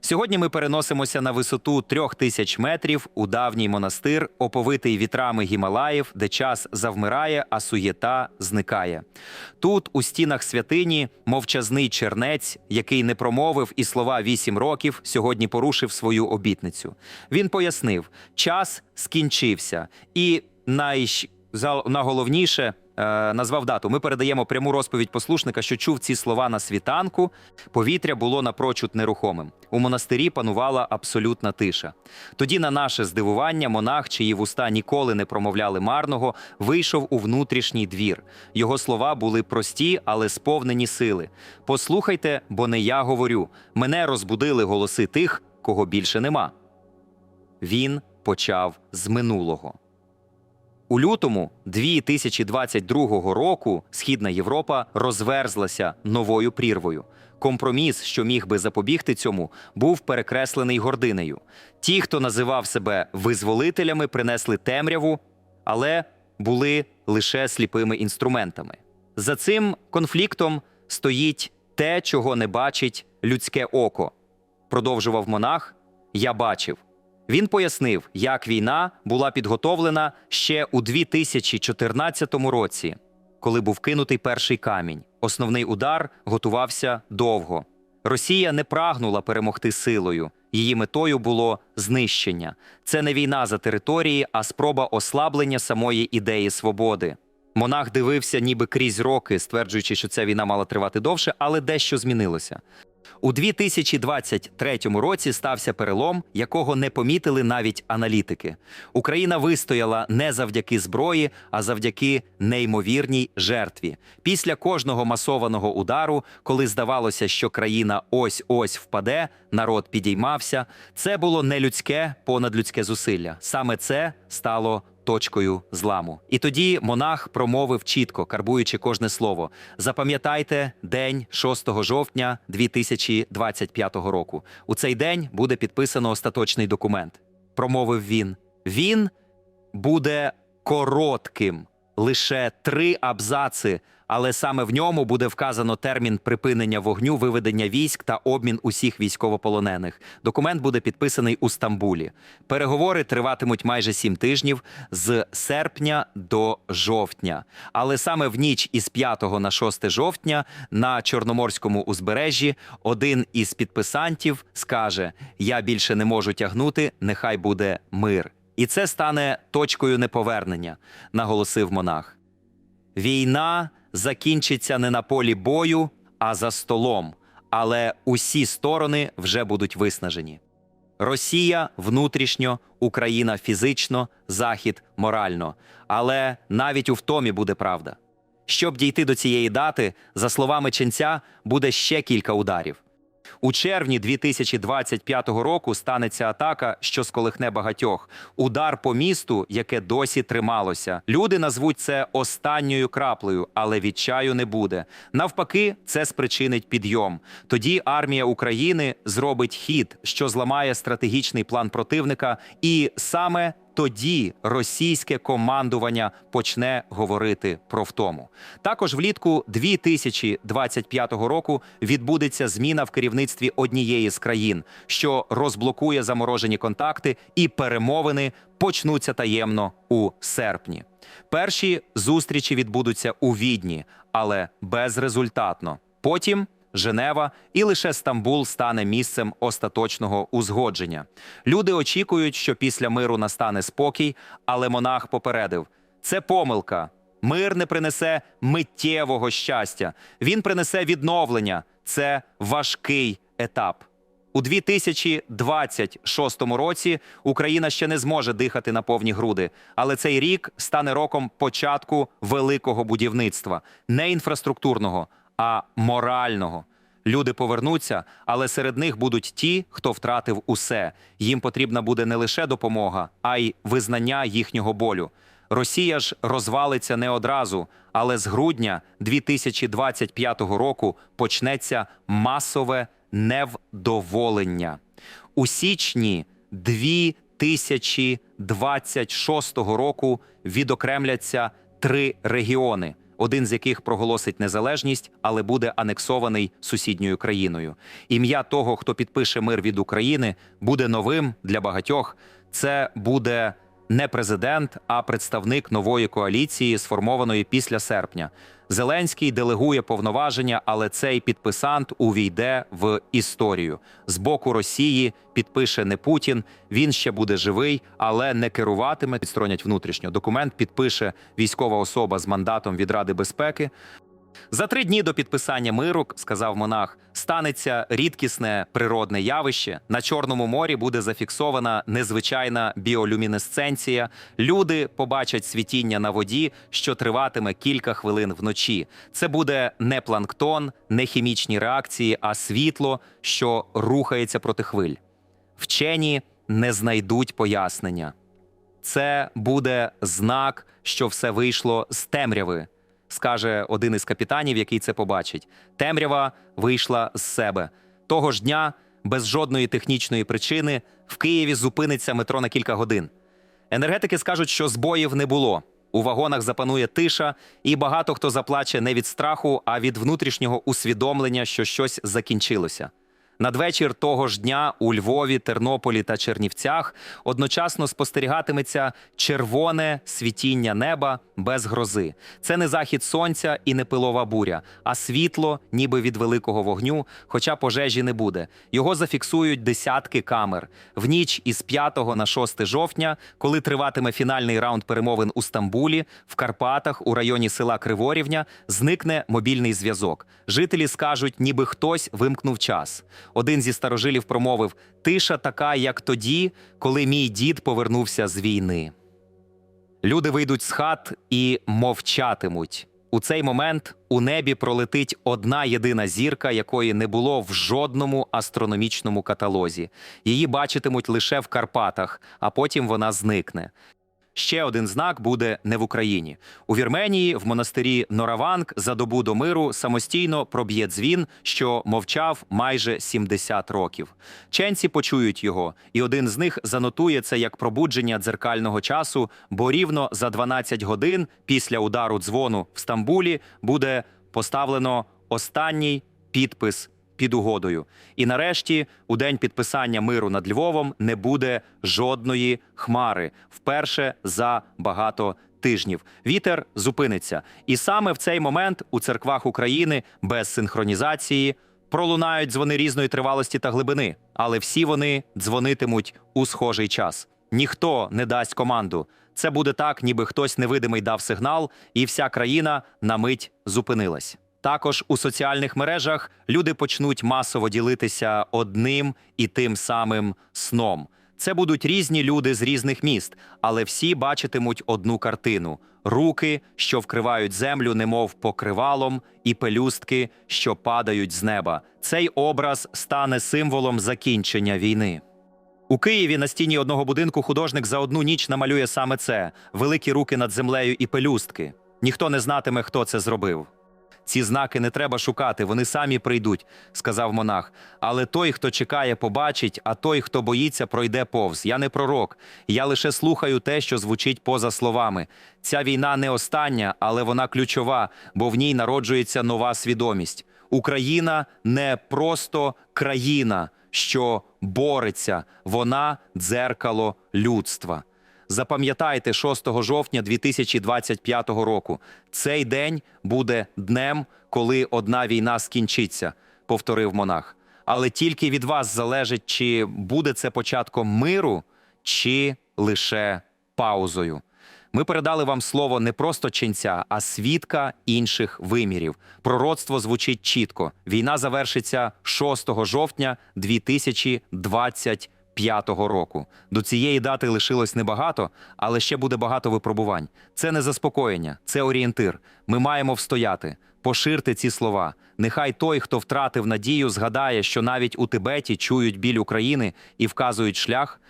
Сьогодні ми переносимося на висоту трьох тисяч метрів у давній монастир, оповитий вітрами Гімалаїв, де час завмирає, а суєта зникає. Тут, у стінах святині, мовчазний чернець, який не промовив і слова вісім років, сьогодні порушив свою обітницю. Він пояснив, час скінчився, і найголовніше назвав дату. Ми передаємо пряму розповідь послушника, що чув ці слова на світанку. Повітря було напрочуд нерухомим. У монастирі панувала абсолютна тиша. Тоді, на наше здивування, монах, чиї вуста ніколи не промовляли марного, вийшов у внутрішній двір. Його слова були прості, але сповнені сили. Послухайте, бо не я говорю. Мене розбудили голоси тих, кого більше нема. Він почав з минулого. У лютому 2022 року Східна Європа розверзлася новою прірвою. Компроміс, що міг би запобігти цьому, був перекреслений гординею. Ті, хто називав себе визволителями, принесли темряву, але були лише сліпими інструментами. За цим конфліктом стоїть те, чого не бачить людське око. Продовжував монах. Я бачив. Він пояснив, як війна була підготовлена ще у 2014 році, коли був кинутий перший камінь. Основний удар готувався довго. Росія не прагнула перемогти силою. Її метою було знищення. Це не війна за території, а спроба ослаблення самої ідеї свободи. Монах дивився ніби крізь роки, стверджуючи, що ця війна мала тривати довше, але дещо змінилося. У 2023 році стався перелом, якого не помітили навіть аналітики. Україна вистояла не завдяки зброї, а завдяки неймовірній жертві. Після кожного масованого удару, коли здавалося, що країна ось ось впаде, народ підіймався. Це було не людське, понадлюдське зусилля. Саме це стало точкою зламу. І тоді монах промовив чітко, карбуючи кожне слово: запам'ятайте день 6 жовтня 2025 року. У цей день буде підписано остаточний документ. Промовив він. Він буде коротким, лише три абзаци, але саме в ньому буде вказано термін припинення вогню, виведення військ та обмін усіх військовополонених. Документ буде підписаний у Стамбулі. Переговори триватимуть майже сім тижнів з серпня до жовтня. Але саме в ніч із 5 на 6 жовтня на Чорноморському узбережжі один із підписантів скаже: Я більше не можу тягнути, нехай буде мир. І це стане точкою неповернення, наголосив монах. Війна закінчиться не на полі бою, а за столом. Але усі сторони вже будуть виснажені. Росія внутрішньо, Україна фізично, Захід морально. Але навіть у втомі буде правда. Щоб дійти до цієї дати, за словами ченця, буде ще кілька ударів. У червні 2025 року станеться атака, що сколихне багатьох. Удар по місту, яке досі трималося. Люди назвуть це останньою краплею, але відчаю не буде. Навпаки, це спричинить підйом. Тоді армія України зробить хід, що зламає стратегічний план противника, і саме тоді російське командування почне говорити про втому. Також влітку 2025 року відбудеться зміна в керівництві однієї з країн, що розблокує заморожені контакти, і перемовини почнуться таємно у серпні. Перші зустрічі відбудуться у Відні, але безрезультатно. Потім Женева і лише Стамбул стане місцем остаточного узгодження. Люди очікують, що після миру настане спокій, але монах попередив: це помилка. Мир не принесе миттєвого щастя. Він принесе відновлення. Це важкий етап. У 2026 році Україна ще не зможе дихати на повні груди, але цей рік стане роком початку великого будівництва, не інфраструктурного, а морального. Люди повернуться, але серед них будуть ті, хто втратив усе. Їм потрібна буде не лише допомога, а й визнання їхнього болю. Росія ж розвалиться не одразу, але з грудня 2025 року почнеться масове невдоволення. У січні 2026 року відокремляться три регіони: один з яких проголосить незалежність, але буде анексований сусідньою країною. Ім'я того, хто підпише мир від України, буде новим для багатьох. Це буде не президент, а представник нової коаліції, сформованої після серпня. Зеленський делегує повноваження, але цей підписант увійде в історію. З боку Росії підпише не Путін. Він ще буде живий, але не керуватиме. Підсторонять внутрішньо. Документ підпише військова особа з мандатом від Ради безпеки. За три дні до підписання миру, сказав монах, станеться рідкісне природне явище. На Чорному морі буде зафіксована незвичайна біолюмінесценція. Люди побачать світіння на воді, що триватиме кілька хвилин вночі. Це буде не планктон, не хімічні реакції, а світло, що рухається проти хвиль. Вчені не знайдуть пояснення. Це буде знак, що все вийшло з темряви, скаже один із капітанів, який це побачить. Темрява вийшла з себе. Того ж дня, без жодної технічної причини, в Києві зупиниться метро на кілька годин. Енергетики скажуть, що збоїв не було. У вагонах запанує тиша, і багато хто заплаче не від страху, а від внутрішнього усвідомлення, що щось закінчилося. Надвечір того ж дня у Львові, Тернополі та Чернівцях одночасно спостерігатиметься червоне світіння неба без грози. Це не захід сонця і не пилова буря, а світло, ніби від великого вогню, хоча пожежі не буде. Його зафіксують десятки камер. В ніч із 5 на 6 жовтня, коли триватиме фінальний раунд перемовин у Стамбулі, в Карпатах, у районі села Криворівня, зникне мобільний зв'язок. Жителі скажуть, ніби хтось вимкнув час. Один зі старожилів промовив: тиша така, як тоді, коли мій дід повернувся з війни. Люди вийдуть з хат і мовчатимуть. У цей момент у небі пролетить одна єдина зірка, якої не було в жодному астрономічному каталозі. Її бачитимуть лише в Карпатах, а потім вона зникне. Ще один знак буде не в Україні. У Вірменії в монастирі Нораванг за добу до миру самостійно проб'є дзвін, що мовчав майже 70 років. Ченці почують його, і один з них занотує це як пробудження дзеркального часу, бо рівно за 12 годин після удару дзвону в Стамбулі буде поставлено останній підпис під угодою. І нарешті, у день підписання миру над Львовом, не буде жодної хмари вперше за багато тижнів. Вітер зупиниться. І саме в цей момент у церквах України без синхронізації пролунають дзвони різної тривалості та глибини, але всі вони дзвонитимуть у схожий час. Ніхто не дасть команду. Це буде так, ніби хтось невидимий дав сигнал, і вся країна на мить зупинилась. Також у соціальних мережах люди почнуть масово ділитися одним і тим самим сном. Це будуть різні люди з різних міст, але всі бачитимуть одну картину: руки, що вкривають землю, немов покривалом, і пелюстки, що падають з неба. Цей образ стане символом закінчення війни. У Києві на стіні одного будинку художник за одну ніч намалює саме це: великі руки над землею і пелюстки. Ніхто не знатиме, хто це зробив. Ці знаки не треба шукати, вони самі прийдуть, сказав монах. Але той, хто чекає, побачить, а той, хто боїться, пройде повз. Я не пророк. Я лише слухаю те, що звучить поза словами. Ця війна не остання, але вона ключова, бо в ній народжується нова свідомість. Україна не просто країна, що бореться, вона дзеркало людства. Запам'ятайте 6 жовтня 2025 року. Цей день буде днем, коли одна війна скінчиться, повторив монах. Але тільки від вас залежить, чи буде це початком миру, чи лише паузою. Ми передали вам слово не просто ченця, а свідка інших вимірів. Пророцтво звучить чітко. Війна завершиться 6 жовтня 2025 року. До цієї дати лишилось небагато, але ще буде багато випробувань. Це не заспокоєння, це орієнтир. Ми маємо встояти. Поширте ці слова. Нехай той, хто втратив надію, згадає, що навіть у Тибеті чують біль України і вказують шлях.